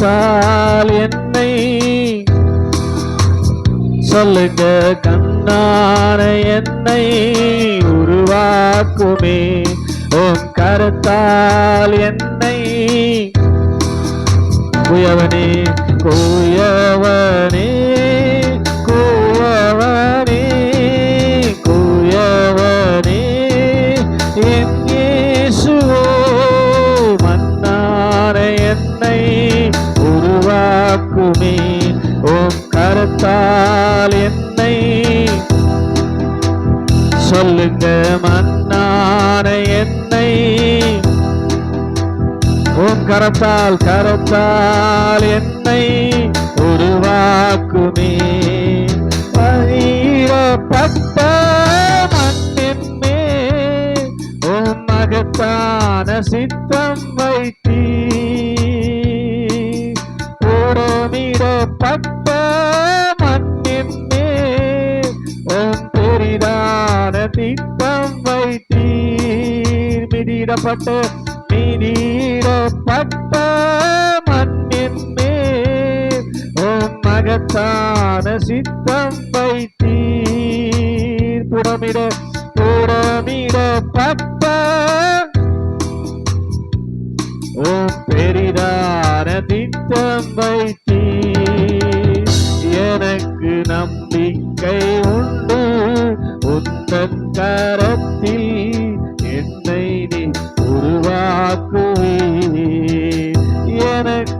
பார்த்தால் என்னை சொல்லுங்க கண்ணான என்னை உருவாக்குமே. ஓம் கருத்தால் என்னை குயவனே கோய உருவாக்குமே ஓம் கரத்தால் என்னை சொல்லுங்க மன்னான என்னை. ஓம் கரத்தால் கரத்தால் என்னை உருவாக்குமே. பயிரப்பட்ட மண்ணின் மே ஓம் மகத்தான சித்தம் வைத்தீ வைத்தீர் மிதியிடப்பட்ட மண்ணின் மேல் உன் மகத்தான சித்தம் வைத்தீர். புறமிட புறமிடப்பட்ட உம் பெரிதான திட்டம் வைத்தீர். எனக்கு நம்பிக்கை உண்டு உந்தன் கரத்தில் காக்குவே எனக்கு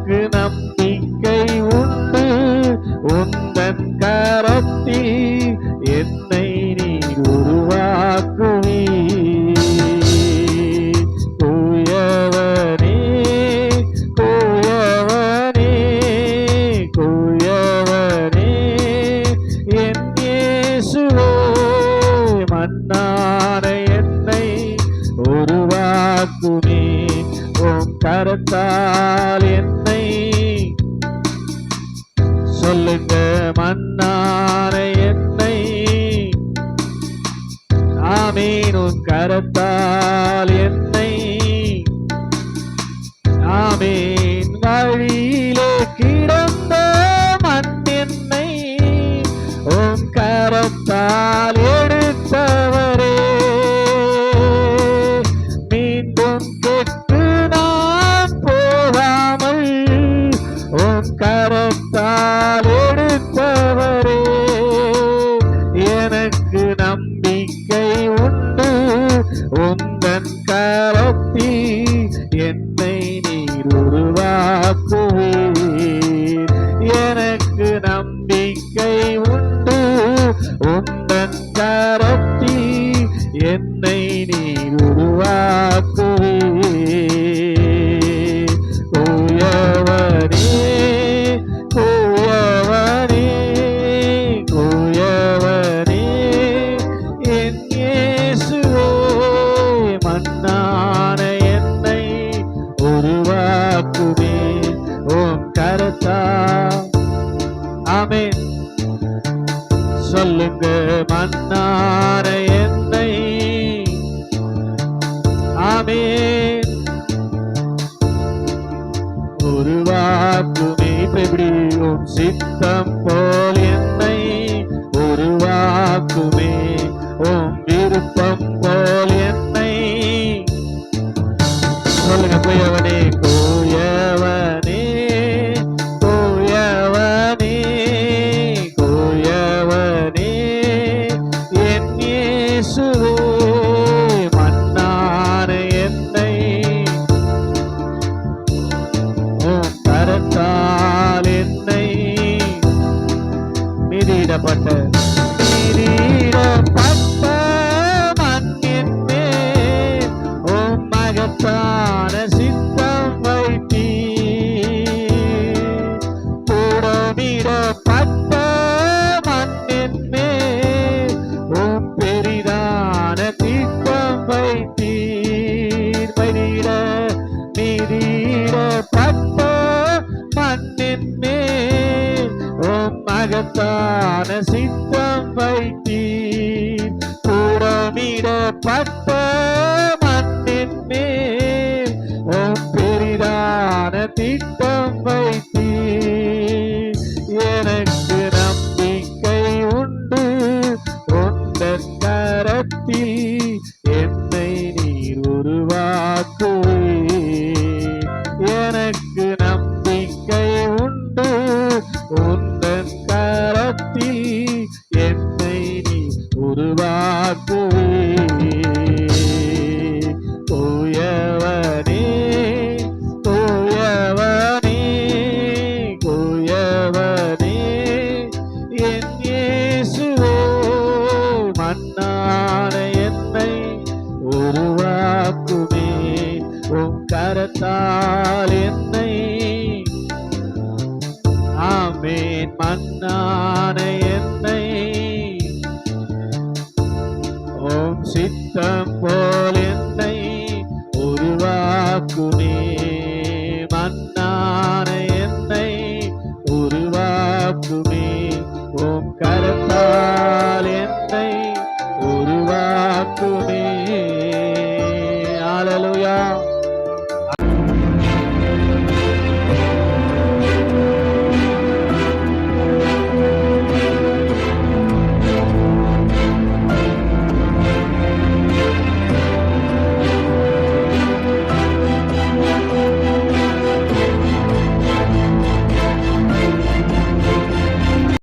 மன்னான மன்னான என்னை உருவாக்குமே. ஓம் கரத்தா. ஆமே சொல்லுங்க மன்னார என்னை. ஆமே உருவாக்குமே. இப்ப எப்படி? உன் சித்தம் மிதியிடப்பட்ட மிதியிடப்பட்ட மண்ணின் மேல் உம் மகத்தான சித்தம் வைத்தி கூடமிடப்பட்ட மண்ணின் மேல் உம் பெரிதான தீர்த்தம் வைத்தீர். மதியிட மீறிடப்பட்ட மண்ணின் மேல் மகத்தான சித்தம் வைத்தீர். கூடமிடப்பட்ட மண்ணின் மேல் ஓம் பெரிதான திட்டம் வைத்தீர். எனக்கு நம்பிக்கை உண்டு உந்தன் கரத்தில் என்னை நீர் உருவாக்குவே எனக்கு உருவாக்குமே உன் கரத்தால் என்னை ஆமேன். மன்னான என்னை ஓம் சித்தம் போல் என்னை உருவாக்குமே.